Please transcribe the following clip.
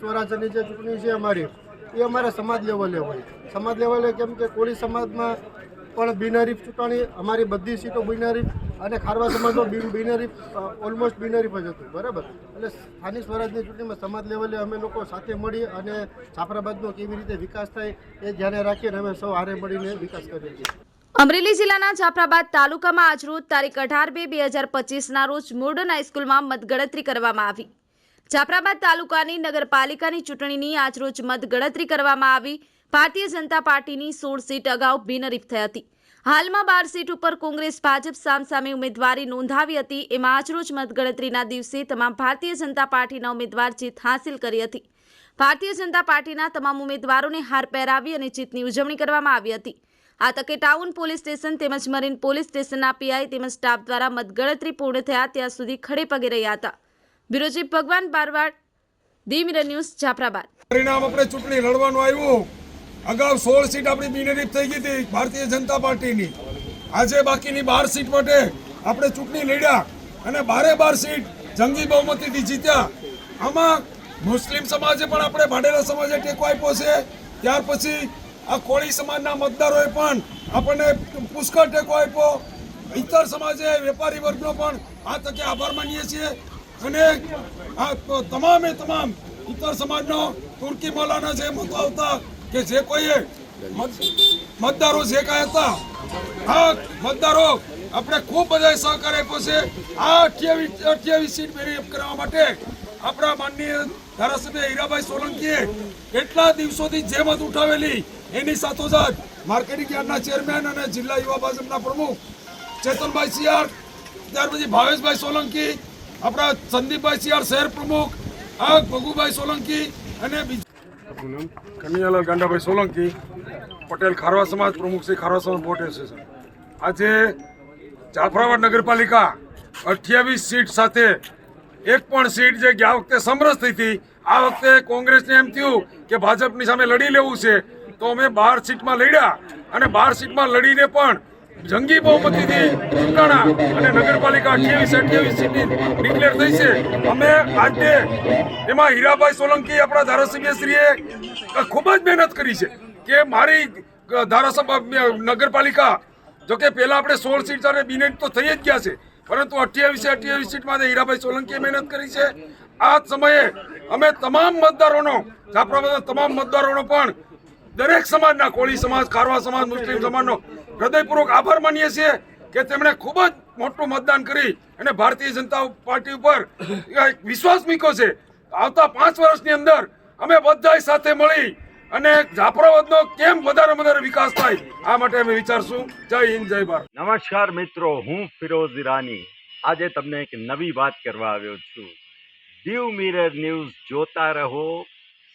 સ્વરાજ્યની જે ચૂંટણી છે અમારી. એ અમારે સમાજ લેવલે હોય. સમાજ લેવલે કેમ કે કોળી સમાજમાં પણ બિનહરીફ ચૂંટણી, અમારી બધી સીટો બિનહરીફ અને ખારવા સમાજમાં બિન બિનહરીફ ઓલમોસ્ટ બિનહરીફ જ હતું. બરાબર? એટલે સ્થાનિક સ્વરાજની ચૂંટણીમાં સમાજ લેવલે અમે લોકો સાથે મળી અને છાપરાબાદનો કેવી રીતે વિકાસ થાય એ ધ્યાને રાખીને અમે સૌ હારે મળીને વિકાસ કરીએ છીએ. અમરેલી જિલ્લાના જાફરાબાદ તાલુકામાં આજરોજ તારીખ અઢાર બે બે હજાર પચીસના રોજ મોર્ડન હાઈસ્કૂલમાં મતગણતરી કરવામાં આવી. જાફરાબાદ તાલુકાની નગરપાલિકાની ચૂંટણીની આજરોજ મતગણતરી કરવામાં આવી. ભારતીય જનતા પાર્ટીની સોળ સીટ અગાઉ બિનરીફ થઈ હતી. હાલમાં બાર સીટ ઉપર કોંગ્રેસ, ભાજપ સામસામે ઉમેદવારી નોંધાવી હતી. એમાં આજરોજ મતગણતરીના દિવસે તમામ ભારતીય જનતા પાર્ટીના ઉમેદવાર જીત હાંસિલ કરી હતી. ભારતીય જનતા પાર્ટીના તમામ ઉમેદવારોને હાર પહેરાવી અને જીતની ઉજવણી કરવામાં આવી હતી. આ તકે ટાઉન પોલીસ સ્ટેશન તેમજ મરીન પોલીસ સ્ટેશનના પીઆઈ તેમજ સ્ટાફ દ્વારા મતગણતરી પૂર્ણ થયા. ત્યાં સુધી ખડે પગે રહ્યા હતા. બ્યુરો ચીફ ભગવાન બારવાડ, ધીમીર ન્યૂઝ જાફરાબાદ. પરિણામ આપણે ચૂંટણી લડવાનું આવ્યું. અગાઉ સોળ સીટ આપણી બિનરીફ થઈ ગઈ હતી ભારતીય જનતા પાર્ટીની. આજે બાકીની બાર સીટ માટે આપણે ચૂંટણી લડ્યા અને બારે બાર સીટ જંગી બહુમતીથી જીત્યા. આમાં મુસ્લિમ સમાજે પણ આપણે ભાડેરા સમાજે ટેકો આપ્યો છે. ત્યાર પછી આ કોળી સમાજના મતદારોએ પણ આપણને પુષ્કળ ટેકો આપ્યો. ઇતર સમાજે વેપારી વર્ગનો પણ આ તકે આભાર માનીએ છીએ. અને તમામે તમામ ઉત્તર સમાજનો તુર્કી મોલાના જે મતો આવતા કે જે કોઈએ મત- મતદારો જે કાંઈ હતા, આ મતદારો આપણે ખૂબ બધા સહકાર આપ્યો છે. આ અઠ્યાવીસ અઠ્યાવીસ સીટ મેળવી કરવા માટે આપણા માનનીય ધારાસભ્ય હીરાભાઈ સોલંકીએ કેટલા દિવસોથી જે મત ઉઠાવેલી એની સાથોસાથ માર્કેટિંગ યાર્ડના ચેરમેન અને જિલ્લા યુવા ભાજપના પ્રમુખ ચેતનભાઈ સિયાર ત્યાર પછી ભાવેશભાઈ સોલંકી આપણા સંદીપભાઈ સિયાર શહેર પ્રમુખ, આ ભગુભાઈ સોલંકી અને કનૈયાલાલ ગાંડાભાઈ સોલંકી, પટેલ ખારવા સમાજ પ્રમુખ શ્રી ખારવા સમાજ બોર્ડ એસોસિએશન. આજે જાફરાબાદ નગરપાલિકા અઠ્યાવીસ સીટ સાથે એક પણ સીટ જે ગયા વખતે સમરસ થઈ હતી, આ વખતે કોંગ્રેસને એમ થયું કે ભાજપની સામે લડી લેવું છે, તો અમે બાર સીટમાં લડ્યા અને બાર સીટમાં લડીને પણ જંગી બહુમતીથી ચૂંટાણા અને નગરપાલિકા અઠ્યાવીસ અઠ્યાવીસ સીટની ડિક્લેર થઈ છે. અમે આજે એમાં હીરાભાઈ સોલંકી આપણા ધારાસભ્યશ્રીએ ખૂબ જ મહેનત કરી છે કે મારી ધારાસભા નગરપાલિકા જો કે પહેલાં આપણે સોળ સીટ અને બિનેટ તો થઈ જ ગયા છે, પરંતુ અઠ્યાવીસે અઠ્યાવીસ સીટમાં હીરાભાઈ સોલંકીએ મહેનત કરી છે, આ સમયે અમે તમામ મતદારોનો જાફરાબાદના તમામ મતદારોનો પણ દરેક સમાજના કોળી સમાજ ખારવા સમાજ મુસ્લિમ સમાજનો હૃદયપૂર્વક આભાર માનીએ છીએ કે તેમણે ખૂબ જ મોટું મતદાન કરી અને ભારતીય જનતા પાર્ટી ઉપર એક વિશ્વાસ મૂક્યો છે. આવતા પાંચ વર્ષની અંદર અમે બધા સાથે મળી અને જાફરાબાદનો કેમ વધારે વધારે વિકાસ થાય આ માટે અમે વિચારશું. જય હિન્દ જય ભારત. નમસ્કાર મિત્રો હું ફિરોઝ ઈરાની. આજે તમને એક નવી વાત કરવા આવ્યો છું. દીવ મિરર ન્યૂઝ જોતા રહો